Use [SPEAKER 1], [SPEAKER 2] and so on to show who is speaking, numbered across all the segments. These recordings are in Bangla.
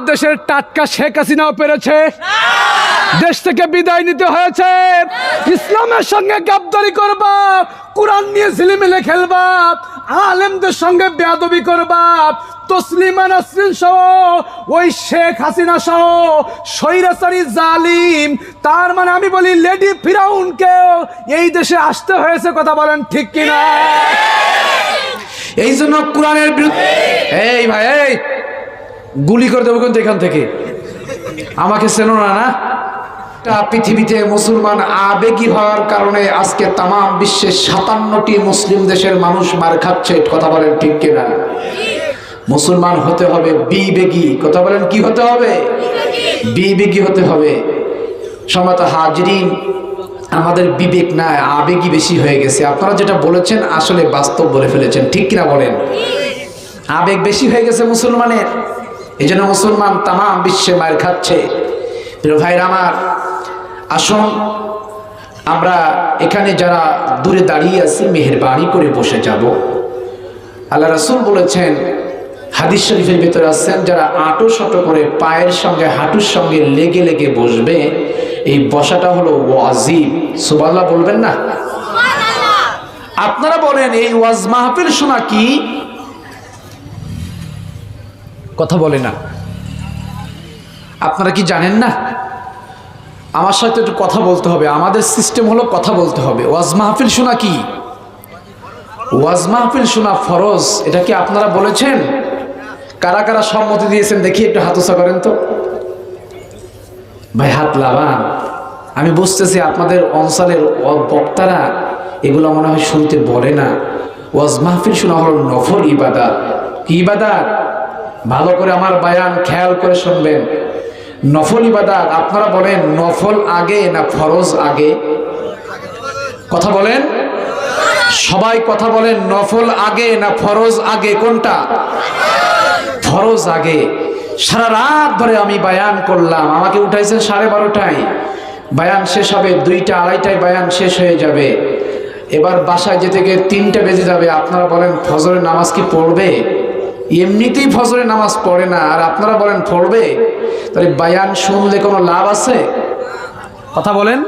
[SPEAKER 1] দেশের টাটকা শেখ হাসিনাও পেরেছে। দেশ থেকে বিদায় নিতে হয়েছে। ইসলামের সঙ্গে গাবদারি করবা কোরআন নিয়ে ঝিলিমিলে খেলবা আলেমদের সঙ্গে বেয়াদবি করবা তসলিমা নাসরিন সহ ওই শেখ হাসিনা সহ স্বৈরাচারী জালিম তার মানে আমি বলি লেডি ফিরাউনকেও এই দেশে আসতে হয়েছে কথা বলেন ঠিক কিনা? এই জন্য কোরআনের বিরুদ্ধে এই ভাই এই! গুলি করে দেবো কিন্তু এখান থেকে। আমাকে চেনো না না? পৃথিবীতে মুসলমান আবেগী হওয়ার কারণে আজকে তাম বিশ্বের সাতান্নটি মুসলিম দেশের মানুষ মার খাচ্ছে কথা বলেন ঠিক কিনা? মুসলমান হতে হবে বিবেগী। কথা বলেন, কি হতে হবে? বিবেগী হতে হবে। সম্মত হাজরিন, আমাদের বিবেক না, আবেগী বেশি হয়ে গেছে। আপনারা যেটা বলেছেন আসলে বাস্তব বলে ফেলেছেন, ঠিক কিনা বলেন? আবেগ বেশি হয়ে গেছে মুসলমানের। এই জন্য মুসলমান তাম বিশ্বে মায়ের খাচ্ছে। প্রিয় ভাইরা আমার আসুন আমরা এখানে যারা দূরে দাঁড়িয়ে আছি মেহেরবানি করে বসে যাব। আল্লাহ রাসুল বলেছেন হাদিস শরীফের ভিতরে আসছেন যারা আঁটো শটো করে পায়ের সঙ্গে হাঁটুর সঙ্গে লেগে লেগে বসবে এই বসাটা হলো ওয়াজিব। সুবাল্লাহ বলবেন না? আপনারা বলেন এই ওয়াজ মাহফিল শোনা কি? কথা বলে না। আপনারা কি জানেন না? আমার সাথে একটু কথা বলতে হবে। আমাদের সিস্টেম হলো কথা বলতে হবে। ওয়াজ মাহফিল শোনা কি? ওয়াজ মাহফিল শোনা ফরজ। এটা কি আপনারা বলেছেন? কারা কারা সম্মতি দিয়েছেন দেখি একটু হাতসা করেন তো। ভাই, হাত লাভান আমি বুঝতেছি আপনাদের অঞ্চলের বক্তারা এগুলো মনে হয় শুনতে বলে না। ওয়াজ মাহফিল শোনা হলো নফল ইবাদাত। কি ইবাদাত? ভালো করে আমার বায়ান খেয়াল করে শুনবেন। নফল ইবাদাত, আপনারা বলেন নফল আগে না ফরজ আগে? কথা বলেন? সবাই কথা বলেন নফল আগে না ফরজ আগে, কোনটা? ফরজ আগে। সারা রাত ধরে আমি বায়ান করলাম, আমাকে উঠাইছেন সাড়ে বারোটায়। বায়ান শেষ হবে দুইটা, আড়াইটায় বায়ান শেষ হয়ে যাবে। এবার বাসায় যেতে গিয়ে তিনটা বেজে যাবে, আপনারা বলেন ফজরের নামাজ কি পড়বে? এমনিতেই ফজরের নামাজ পড়ে না, আর আপনারা বলেন পড়বে? তাহলে বায়ান শুনলে কোনো লাভ আছে? কথা বলেন।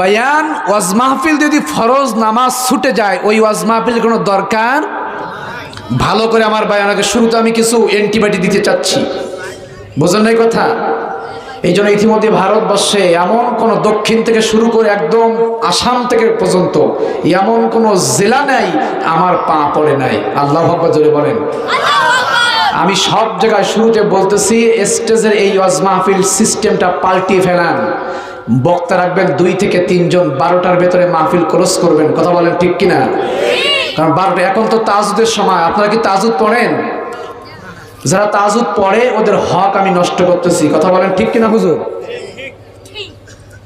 [SPEAKER 1] বায়ান, ওয়াজ মাহফিল যদি ফরজ নামাজ ছুটে যায়, ওই ওয়াজ মাহফিল কোনো দরকার? ভালো করে আমার বায়ানকে শুরুতে আমি কিছু অ্যান্টিবায়োটিক দিতে চাচ্ছি। বোঝেন নাই কথা? এই জন্য ইতিমধ্যে ভারতবর্ষে এমন কোন দক্ষিণ থেকে শুরু করে একদম আসাম থেকে পর্যন্ত এমন কোন জেলা নাই, আমার পা পড়ে নাই। আল্লাহ ভগবান জোরে বলেন। আমি সব জায়গায় শুরুতে বলতেছি, স্টেজের এই ওয়াজ মাহফিল সিস্টেমটা পাল্টিয়ে ফেলান। বক্তা রাখবেন দুই থেকে তিনজন, বারোটার ভেতরে মাহফিল ক্রস করবেন। কথা বলেন ঠিক কিনা? কারণ বারোটা এখন তো তাজুদের সময়। আপনারা কি তাজুদ পড়েন? যারা তাজুদ পড়ে, ওদের হক আমি নষ্ট করতেছি। কথা বলেন ঠিক কিনা হুজুর?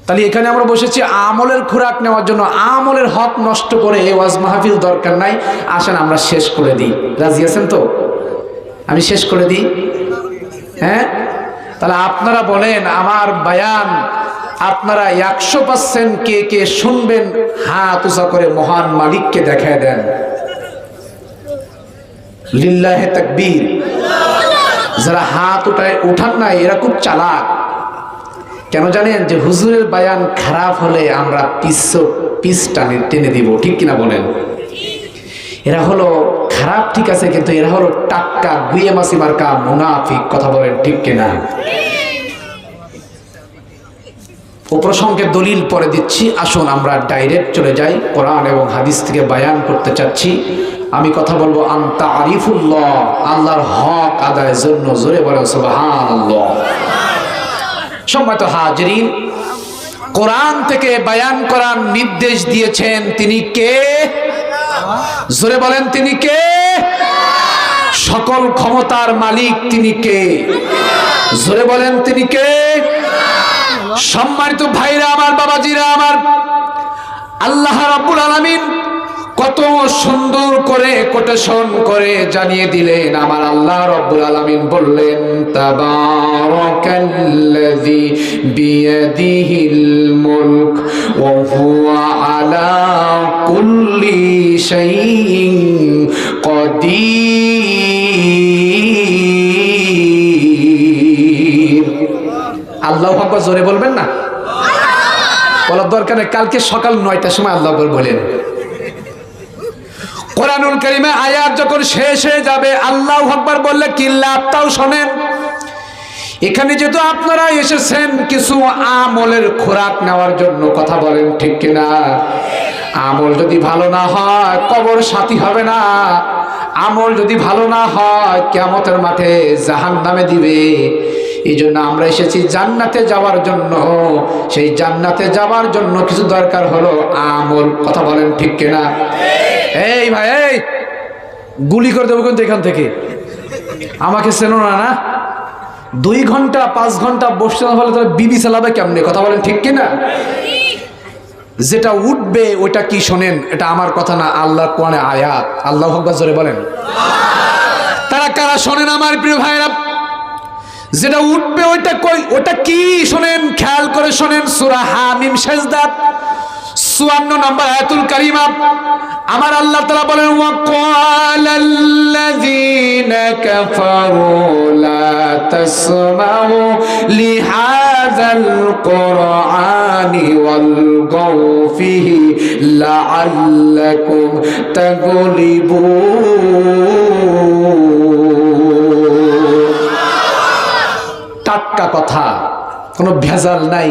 [SPEAKER 1] তাহলে এখানে আমরা বসেছি আমলের খোরাক নেওয়ার জন্য। আমলের হক নষ্ট করে ওয়াজ মাহফিল দরকার নাই। আসেন আমরা শেষ করে দিই। রাজি আছেন তো? আমি শেষ করে দিই। হ্যাঁ? তাহলে আপনারা বলেন, আমার বায়ান, আপনারা একশো পার্সেন্ট কে কে শুনবেন, হাত উঁচা করে মহান মালিককে দেখায় দেন। লিল্লাহে তাকবীর। যারা হাত উঠায় উঠান না এরা খুব চালাক। কেন জানেন যে হুজুরের বায়ান খারাপ হলে আমরা পিস পিস টানে টেনে দিব, ঠিক কিনা বলেন? এরা হলো খারাপ ঠিক আছে, কিন্তু এরা হলো টাক্কা, গুয়ে মাসি মার্কা, মুনাফিক, কথা বলেন ঠিক কিনা? ও প্রসঙ্গে দলিল পরে দিচ্ছি, আসুন আমরা ডাইরেক্ট চলে যাই, কোরআন এবং হাদিস থেকে বায়ান করতে চাচ্ছি। আমি কথা বলব, আন্তা আরিফুল্লাহ, আল্লাহর হক আদায়ের জন্য, জোরে বলে সুবহানাল্লাহ। সম্মত হাজরিন, কোরআন থেকে বায়ান করার নির্দেশ দিয়েছেন তিনি কে? জোরে বলেন তিনি কে? সকল ক্ষমতার মালিক তিনি কে? জোরে বলেন তিনি কে? সম্মানিত ভাইরা, আমার বাবাজিরা, আমার আল্লাহ রাব্বুল আলামিন কত সুন্দর করে কোটেশন করে জানিয়ে দিলেন। আমার আল্লাহ রব্বুল আলামিন বললেন, তাবারাকাল্লাযী বিয়াদিহিল মুলক ওয়া হুয়া আলা কুল্লি শাইইন কদির আল্লাহ আকবার জোরে বলবেন না? বলার দরকার কালকে সকাল নয়টার সময় আল্লাহ বলেন। কোরআনুল করিমে আয়াত যখন শেষ হয়ে যাবে, আল্লাহ আকবর বললে কি লাভ তাও শোনেন। এখানে যেহেতু আপনারা এসেছেন, কিছু আমলের খোরাক নেওয়ার জন্য কথা বলেন ঠিক কিনা? আমল যদি ভালো না হয়, কবর সাথী হবে না। আমল যদি ভালো না হয় কেমতের মাঠে জাহান নামে দিবে। এই জন্য আমরা এসেছি জান্নাতে যাওয়ার জন্য। সেই জান্নাতে যাওয়ার জন্য কিছু দরকার হলো আমল। কথা বলেন ঠিক কিনা? এই ভাই, এই! গুলি করে দেবো কিন্তু এখান থেকে। আমাকে চেনো না না? দুই ঘণ্টা, পাঁচ ঘণ্টা বসতে না হলে তাহলে বিবি চালাবে কেমনে? কথা বলেন ঠিক কিনা? যেটা উঠবে ওটা কি শোনেন? এটা আমার কথা না, আল্লাহর কোরআনে আয়াত। আল্লাহ হকবার জোরে বলেন। তারা কারা শোনেন আমার প্রিয় ভাইরা যেটা উঠবে, ওইটা কই? ওটা কি শোনেন? খেয়াল করে শোনেন, সুরা হামিম, সেজদাত। চুয়ান্ন নম্বর আয়াতুল কারিমা। আমার আল্লাহ তালা বলেন ওয়াকালাল্লাযীন কাফারু লা তাসমাউ লিহাযাল কুরআনি ওয়াল টাটকা কথা, কোনো ভেজাল নাই।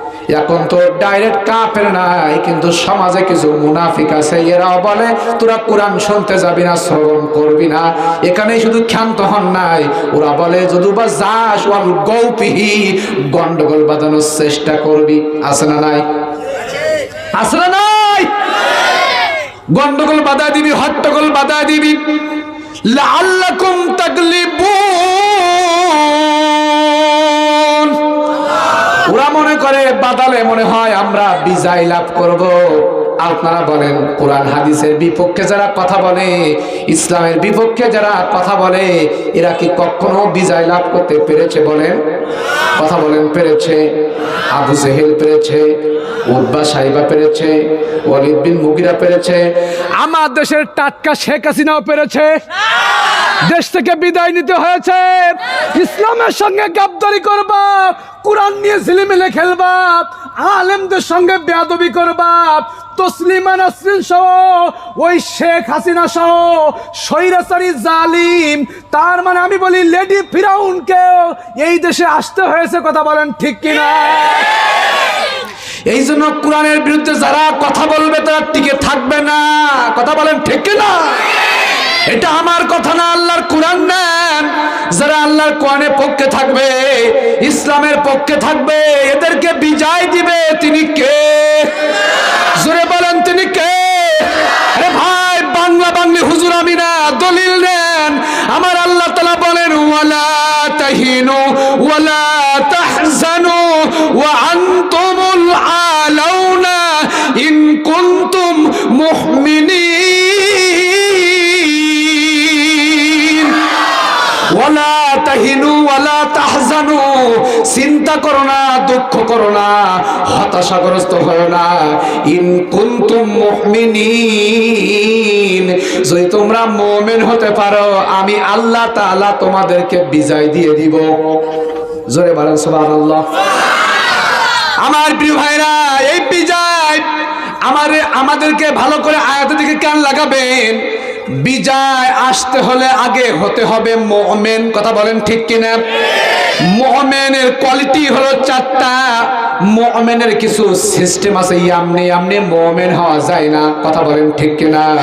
[SPEAKER 1] এখন তো ডাইরেক্ট কাফের নাই, কিন্তু সমাজে কিছু মুনাফিক আছে, এরাও বলে, তোরা কোরআন শুনতে যাবি না, শ্রবণ করবি না। এখানে শুধু ক্ষান্ত হন নাই, ওরা বলে, যদি বা যাস, ওয়াল গৌপিহি, গন্ডগোল বাঁধানোর চেষ্টা করবি। আছে না নাই? আছে না নাই? গন্ডগোল বাধা দিবি, হট্টগোল বাধা দিবি। লাআল্লাকুম তাগলিবুন। ওরা মনে করে বাদালে মনে হয় আমরা বিজয় লাভ করব। আপনারা বলেন, কোরআন হাদিসের বিপক্ষে যারা কথা বলে, ইসলামের বিপক্ষে যারা কথা বলে, এরা কি কখনো বিজয় লাভ করতে পেরেছে বলেন? কথা বলেন, পেরেছে। আবু জেহেল পেরেছে। উদ্বা সাইবা পেরেছে, ওয়ালিদ বিন মুগিরা পেরেছে।
[SPEAKER 2] আমার দেশের টাটকা শেখ হাসিনাও পেরেছে। দেশ থেকে বিদায় নিতে হয়েছে। ইসলামের সঙ্গে গাবদারি করবা, কোরআন নিয়ে ঝিলিমিলে খেলবা, আলেমদের সঙ্গে বেয়াদবি করবা, তসলিমা নাসরিন সহ, ওই শেখ হাসিনা সহ, স্বৈরাচারী জালিম, তার মানে আমি বলি লেডি ফিরাউনকেও এই দেশে আসতে হয়েছে, কথা বলেন ঠিক কিনা?
[SPEAKER 1] এই জন্য কোরআনের বিরুদ্ধে যারা কথা বলবে তারা টিকে থাকবে না। কথা বলেন ঠিক না এটা আমার কথা না, আল্লাহর কোরআন নেন। যারা আল্লাহর কোরআনের পক্ষে থাকবে, ইসলামের পক্ষে থাকবে, এদেরকে বিজয় দিবে তিনি কে? জোরে বলেন তিনি কে? আরে ভাই, বাংলা বাংলি হুজুর আমি না, দলিল নেন। আমার আল্লাহ তালা বলেন, ওয়ালা তাহিনু, ওয়ালা তাহজানু, ওয়া তাহিনু চিন্তা করো না, দুঃখ করো না, হতাশাগ্রস্ত না। যদি তোমরা মুমিন হতে পারো, আমি আল্লাহ তাআলা তোমাদেরকে বিজয় দিয়ে দিব। জোরে বলেন সুবহানাল্লাহ। আমার প্রিয় ভাইরা, এই বিজয় আমার আমাদেরকে ভালো করে আয়াতের দিকে কান লাগাবেন? বিজয় আসতে হলে আগে হতে হবে মোমেন। কথা বলেন ঠিক কিনা? মোমেনের কোয়ালিটি হলো চারটা। মোমেনের কিছু সিস্টেম আছে, ইয়ামনে আমনি মোমেন হওয়া যায় না। কথা বলেন ঠিক কিনা?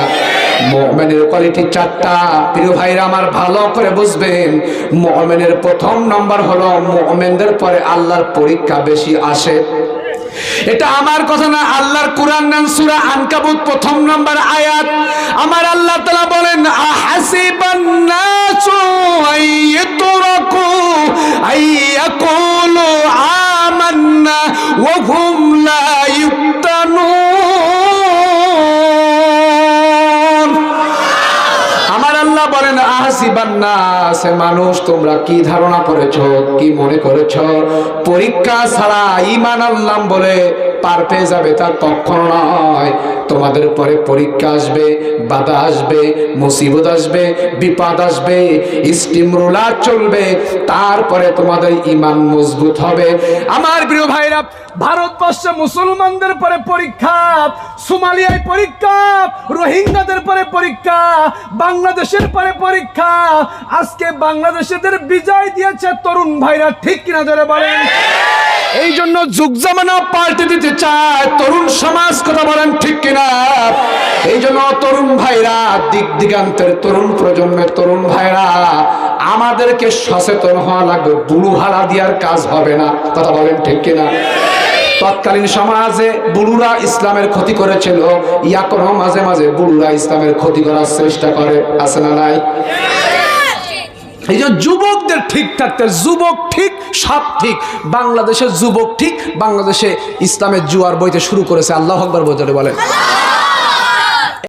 [SPEAKER 1] মোমেনের কোয়ালিটি চারটা। প্রিয় ভাইরা আমার ভালো করে বুঝবেন, মোমেনের প্রথম নম্বর হলো মোমেনদের পরে আল্লাহর পরীক্ষা বেশি আসে। এটা আমার কথা না, আল্লাহর কোরআন নাম সূরা আনকাবুত, প্রথম নম্বর আয়াত। আমার আল্লাহ তাআলা বলেন আহাসিবান নাসু আইয়াতরাকু আইয়াকুলু আমান্না ওয়া হুম লা ইফতানুন। আমার আল্লাহ বলেন আহাসিবান্না সে মানুষ তোমরা কি ধারণা করেছ কি মনে করেছ? পরীক্ষা ছাড়া ইমান আনলাম বলে পার পেয়ে যাবে তা কখনো নয়। তোমাদের পরে পরীক্ষা আসবে, বাধা আসবে, মুসিবত আসবে, বিপদ আসবে স্টিম রোলার চলবে, তারপরে তোমাদের ইমান মজবুত হবে।
[SPEAKER 2] আমার প্রিয় ভাইরা, ভারতবর্ষে মুসলমানদের পরে পরীক্ষা, সোমালিয়ায় পরীক্ষা, রোহিঙ্গাদের পরে পরীক্ষা, বাংলাদেশের পরে পরীক্ষা। আজকে বাংলাদেশেদের বিজয় দিয়েছে তরুণ ভাইরা, ঠিক কিনা ধরে বলেন?
[SPEAKER 1] এই জন্য যুগ জামানা পাল্টে দিতে চায়। তরুণ সমাজ কথা বলেন ঠিক কিনা? এই জন্য তরুণ ভাইরা, দিক দিগান্তের তরুণ প্রজন্মের তরুণ ভাইরা, আমাদেরকে সচেতন হওয়া লাগবে। বুড়ু ভাড়া দেওয়ার কাজ হবে না। কথা বলেন ঠিক কিনা? তৎকালীন সমাজে বুড়ুরা ইসলামের ক্ষতি করেছিল। ইয়াকনো মাঝে মাঝে বুড়ুরা ইসলামের ক্ষতি করার চেষ্টা করে। আছে না নাই? এই যে যুবকদের ঠিক থাকতে, যুবক ঠিক সব ঠিক, বাংলাদেশের যুবক ঠিক, বাংলাদেশে ইসলামের জুয়ার বইতে শুরু করেছে, আল্লাহ আকবর বজরে বলেন